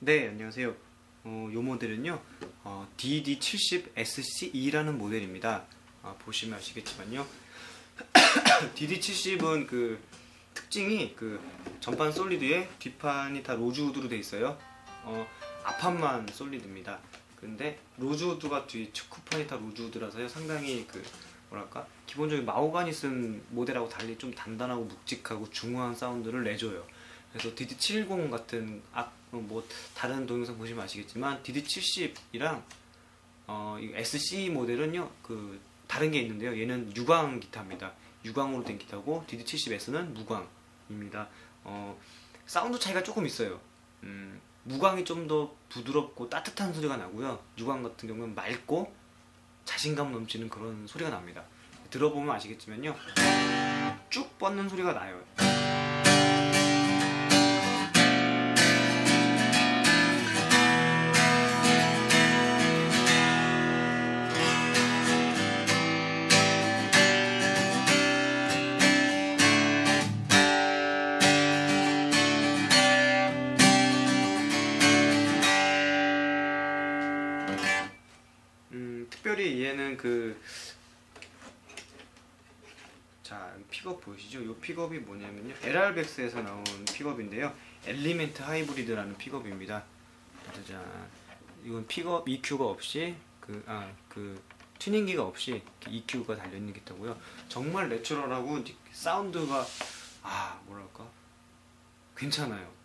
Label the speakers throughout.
Speaker 1: 네, 안녕하세요. 어, 이 모델은요, 어, DD70SC2라는 모델입니다. 아, 보시면 아시겠지만요. DD70은 그 특징이 그 전판 솔리드에 뒷판이 다 로즈우드로 돼 있어요. 어, 앞판만 솔리드입니다. 근데 로즈우드가 뒤 측후판이 다 로즈우드라서요. 상당히 그 뭐랄까 기본적인 마호가니 쓴 모델하고 달리 좀 단단하고 묵직하고 중후한 사운드를 내줘요. 그래서 DD710 같은 악, 어, 뭐 다른 동영상 보시면 아시겠지만 DD70이랑 어, 이 SC 모델은요 그 다른 게 있는데요. 얘는 유광 기타입니다. 유광으로 된 기타고 DD70S는 무광입니다. 어, 사운드 차이가 조금 있어요. 음, 무광이 좀 더 부드럽고 따뜻한 소리가 나고요. 유광 같은 경우는 맑고 자신감 넘치는 그런 소리가 납니다. 들어보면 아시겠지만요. 쭉 뻗는 소리가 나요. 특별히 얘는 그, 자, 픽업 보이시죠? 이 픽업이 뭐냐면요. LR백스에서 나온 픽업인데요. 엘리멘트 하이브리드라는 픽업입니다. 짜잔. 이건 픽업 EQ가 없이, 그, 아, 그, 튜닝기가 없이 EQ가 달려있는 기타고요. 정말 내추럴하고 사운드가, 아, 뭐랄까. 괜찮아요.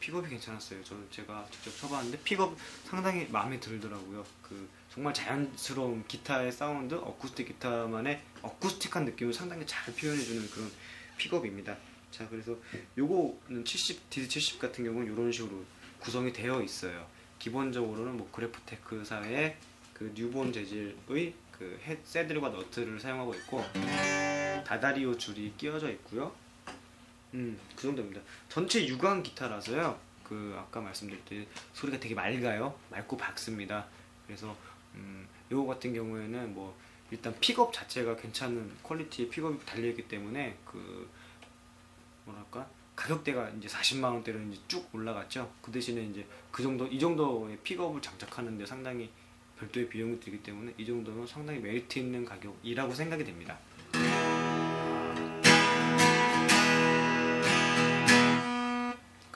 Speaker 1: 픽업이 괜찮았어요. 저 제가 직접 쳐봤는데 픽업 상당히 마음에 들더라고요. 그 정말 자연스러운 기타의 사운드, 어쿠스틱 기타만의 어쿠스틱한 느낌을 상당히 잘 표현해주는 그런 픽업입니다. 자, 그래서 요거는 70, 디드70 같은 경우는 이런 식으로 구성이 되어 있어요. 기본적으로는 뭐 그래프테크사의 그 뉴본 재질의 그 헤, 새들과 너트를 사용하고 있고 다다리오 줄이 끼워져 있고요. 음, 그 정도입니다. 전체 유광 기타라서요. 그 아까 말씀드렸듯이 소리가 되게 맑아요. 맑고 밝습니다. 그래서 음, 요거 같은 경우에는 뭐 일단 픽업 자체가 괜찮은 퀄리티의 픽업이 달려 있기 때문에 그 뭐랄까 가격대가 이제 40만 원대로 이제 쭉 올라갔죠. 그 대신에 이제 그 정도 이 정도의 픽업을 장착하는데 상당히 별도의 비용이 들기 때문에 이 정도는 상당히 메리트 있는 가격이라고 생각이 됩니다.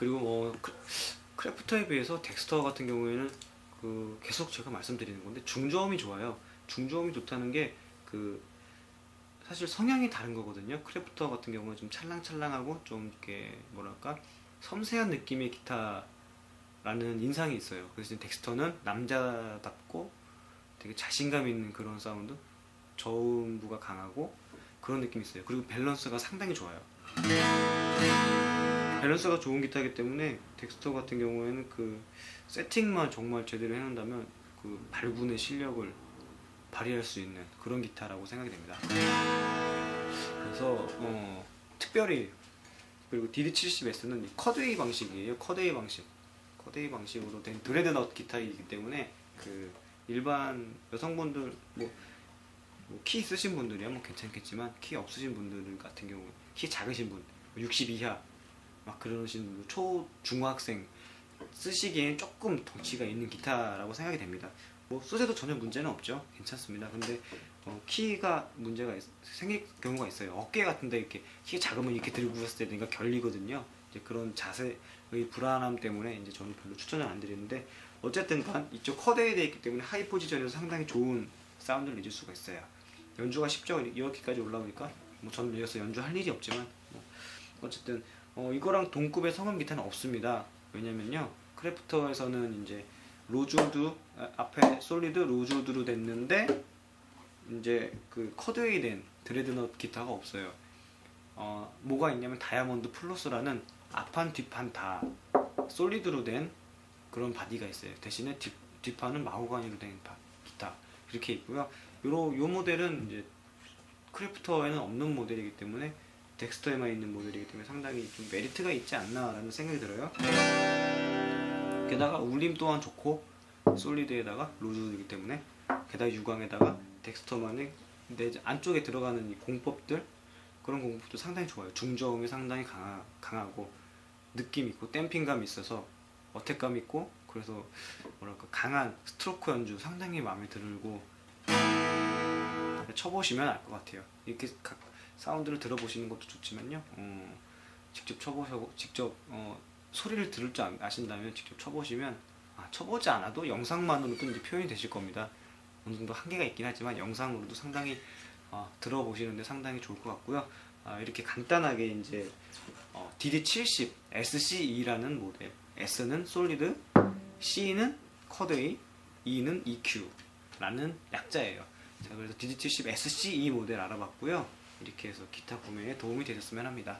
Speaker 1: 그리고 뭐 크, 크래프터에 비해서 덱스터 같은 경우에는 그 계속 제가 말씀드리는 건데 중저음이 좋아요. 중저음이 좋다는 게 그 사실 성향이 다른 거거든요. 크래프터 같은 경우는 좀 찰랑찰랑하고 좀 이렇게 뭐랄까 섬세한 느낌의 기타라는 인상이 있어요. 그래서 덱스터는 남자답고 되게 자신감 있는 그런 사운드, 저음부가 강하고 그런 느낌이 있어요. 그리고 밸런스가 상당히 좋아요. 밸런스가 좋은 기타이기 때문에 덱스터 같은 경우에는 그 세팅만 정말 제대로 해놓는다면 그 발군의 실력을 발휘할 수 있는 그런 기타라고 생각이 됩니다. 그래서 어, 특별히 그리고 DD70S는 커드웨이 방식이에요. 커드웨이 방식. 커드웨이 방식으로 된 드레드넛 기타이기 때문에 그 일반 여성분들 뭐, 뭐키 쓰신 분들이야 뭐 괜찮겠지만 키 없으신 분들 같은 경우 키 작으신 분, 60 이하 막 그러신 분들 초 중학생 쓰시기엔 조금 덩치가 있는 기타라고 생각이 됩니다. 뭐 숏에도 전혀 문제는 없죠. 괜찮습니다. 근데 어, 키가 문제가 있- 생길 경우가 있어요. 어깨 같은데 이렇게 키가 작으면 이렇게 들고 있을 때 내가 결리거든요. 이제 그런 자세의 불안함 때문에 이제 저는 별로 추천을 안 드리는데 어쨌든 간 이쪽 커드에 되어 있기 때문에 하이 포지션에서 상당히 좋은 사운드를 내줄 수가 있어요. 연주가 쉽죠. 이렇게까지 올라오니까 뭐 저는 여기서 연주할 일이 없지만 뭐 어쨌든 어, 이거랑 동급의 성음 기타는 없습니다. 왜냐면요 크래프터에서는 이제 로즈우드 아, 앞에 솔리드 로즈우드로 됐는데 이제 그 커드웨이 된 드레드넛 기타가 없어요. 어, 뭐가 있냐면 다이아몬드 플러스라는 앞판 뒷판 다 솔리드로 된 그런 바디가 있어요. 대신에 뒷, 뒷판은 마호가니로 된 바- 기타 이렇게 있고요. 요로 요 모델은 이제 크래프터에는 없는 모델이기 때문에 덱스터에만 있는 모델이기 때문에 상당히 좀 메리트가 있지 않나라는 생각이 들어요. 게다가 울림 또한 좋고 솔리드에다가 로즈이기 때문에 게다가 유광에다가 덱스터만의 내 안쪽에 들어가는 이 공법들 그런 공법도 상당히 좋아요. 중저음이 상당히 강하, 강하고 느낌 있고 댐핑감 있어서 어택감 있고 그래서 뭐랄까 강한 스트로크 연주 상당히 마음에 들고 쳐보시면 알 것 같아요. 이렇게 각 사운드를 들어보시는 것도 좋지만요. 어, 직접 쳐보시고 직접 어, 소리를 들을 줄 아- 아신다면 직접 쳐보시면 아, 쳐보지 않아도 영상만으로도 이제 표현이 되실 겁니다. 어느 정도 한계가 있긴 하지만 영상으로도 상당히 어, 들어보시는데 상당히 좋을 것 같고요. 아, 이렇게 간단하게 이제 어, DD70 SCE라는 모델 S는 솔리드, C는 커드웨이, E는 EQ라는 약자예요. 자 그래서 DD70 SCE 모델 알아봤고요. 이렇게 해서 기타 구매에 도움이 되셨으면 합니다.